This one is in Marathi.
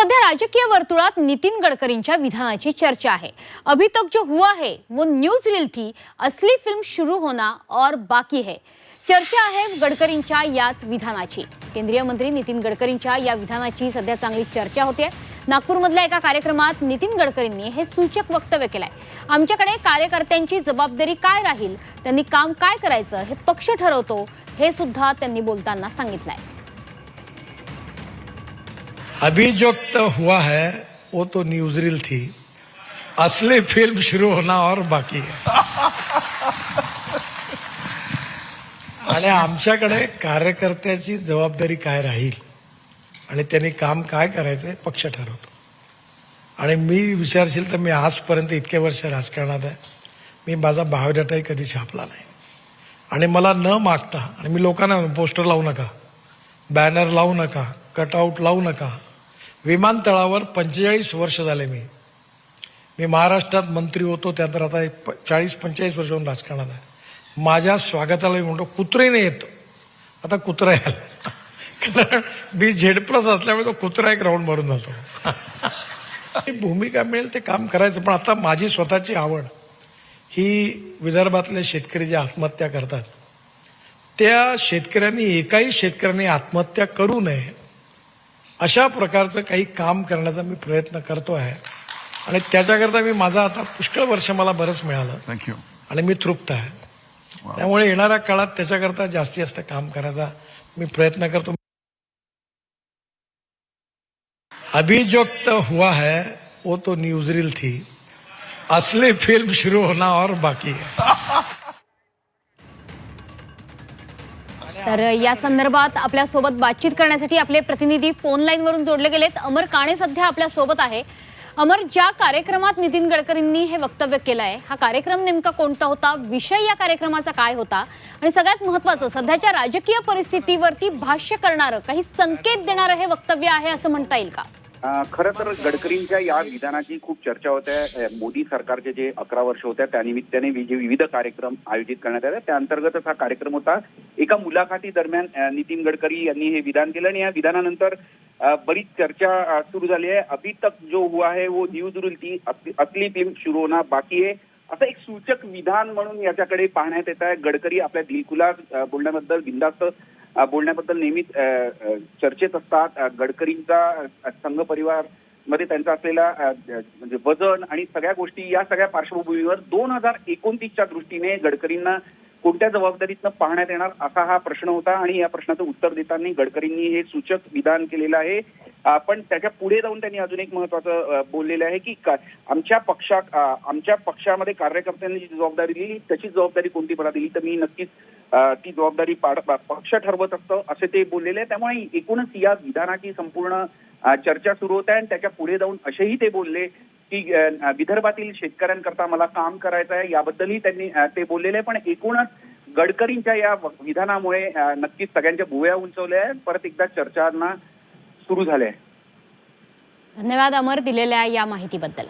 सध्या राजकीय वर्तुळात नितीन गडकरींच्या विधानाची चर्चा आहे. अभी तक जो हुआ है वो न्यूज रील थी. असली फिल्म शुरू होना और बाकी है. चर्चा आहे गडकरींच्या याच विधानाची. केंद्रीय मंत्री नितीन गडकरींच्या या विधानाची सध्या चांगली चर्चा होते नागपूरमधल्या एका कार्यक्रमात नितीन गडकरींनी हे सूचक वक्तव्य केलंय. आमच्याकडे कार्यकर्त्यांची जबाबदारी काय राहील? त्यांनी काम काय करायचं? हे पक्ष ठरवतो हे सुद्धा त्यांनी बोलताना सांगितलंय. अभी जो तो हुआ है वो तो न्यूज रील थी। असली फिल्म शुरू होना और बाकी है। आणि आमच्याकडे कार्यकर्त्याची जबाबदारी काय राहील? आणि त्यांनी काम काय करायचं पक्ष ठरवतो. आणि मी विचारशील तर मी आजपर्यंत इतके वर्ष राजकारणात आहे. मी माझा बायोडाटाही कधी छापला नाही. आणि मला न मागता आणि मी लोकांना पोस्टर लावू नका बॅनर लावू नका कटआउट लावू नका विमानतळावर पंचेचाळीस वर्ष झाले मी. मी महाराष्ट्रात मंत्री होतो त्यानंतर आता एक चाळीस पंचेचाळीस वर्ष होऊन राजकारणात आहे. माझ्या स्वागताला मी म्हणतो नाही येतो. आता कुत्रा यायला कारण मी झेड प्लस असल्यामुळे तो कुत्रा एक राऊंड मारून जातो. भूमिका मिळेल ते काम करायचं पण आता माझी स्वतःची आवड ही विदर्भातले शेतकरी जे आत्महत्या करतात त्या शेतकऱ्यांनी एकाही शेतकऱ्यांनी आत्महत्या करू नये अशा प्रकारचं काही काम करण्याचा मी प्रयत्न करतो आहे. आणि त्याच्याकरता मी माझा आता पुष्कळ वर्ष मला बरंच मिळालं. थँक्यू आणि मी तृप्त आहे. त्यामुळे येणाऱ्या काळात त्याच्याकरता जास्तीत जास्त काम करायचा मी प्रयत्न करतो. अभी जो तो हुआ है वो तो न्यूज रील थी. असली फिल्म शुरू होना और बाकी है तर या संदर्भात आपल्यासोबत बातचीत करण्यासाठी आपले प्रतिनिधी फोन लाईन वरून जोडले गेलेत. अमर काणे सध्या आपल्यासोबत आहे. अमर ज्या कार्यक्रमात नितीन गडकरींनी हे वक्तव्य केलं आहे हा कार्यक्रम नेमका कोणता होता? विषय या कार्यक्रमाचा काय होता? आणि सगळ्यात महत्वाचं सध्याच्या राजकीय परिस्थितीवरती भाष्य करणारं काही संकेत देणारं हे वक्तव्य आहे असं म्हणता येईल का? खरं तर गडकरींच्या या विधानाची खूप चर्चा होते मोदी सरकारचे जे अकरा वर्ष होत्या त्यानिमित्ताने जे विविध कार्यक्रम आयोजित करण्यात आले. त्या अंतर्गतच हा कार्यक्रम होता. एका मुलाखती दरम्यान नितीन गडकरी यांनी हे विधान केलं आणि या विधानानंतर बरीच चर्चा सुरू झाली आहे. अभी तक जो हुआ है वो न्यूज रुलती असली फिल्म शुरू होना बाकी आहे असं एक सूचक विधान म्हणून याच्याकडे पाहण्यात येत आहे. गडकरी आपल्या दिलकुला बोलण्याबद्दल बिंदास्त बोलण्याबद्दल नेहमीच चर्चेत असतात. गडकरींचा संघ परिवारमध्ये त्यांचा असलेला म्हणजे वजन आणि सगळ्या गोष्टी या सगळ्या पार्श्वभूमीवर दोन हजार एकोणतीसच्या दृष्टीने गडकरींना कोणत्या जबाबदारीतनं पाहण्यात येणार असा हा प्रश्न होता. आणि या प्रश्नाचं उत्तर देताना गडकरींनी हे सूचक विधान केलेलं आहे. पण त्याच्या पुढे जाऊन त्यांनी अजून एक महत्वाचं बोललेलं आहे की आमच्या पक्षा आमच्या पक्षामध्ये कार्यकर्त्यांनी जी जबाबदारी दिली त्याची जबाबदारी कोणती मला दिली? तर मी नक्कीच ती जबाबदारी पाड पक्ष ठरवत असतं असे ते बोललेले आहे त्यामुळे एकूणच या विधानाची संपूर्ण चर्चा सुरू होत आहे आणि त्याच्या पुढे जाऊन असेही ते बोलले की विदर्भातील शेतकऱ्यांकरता मला काम करायचं आहे याबद्दलही त्यांनी ते बोललेले आहे. पण एकूणच गडकरींच्या या विधानामुळे नक्कीच सगळ्यांच्या भुव्या उंचवल्या आहेत. परत एकदा चर्चांना सुरू झाले धन्यवाद अमर दिलेल्या या माहितीबद्दल.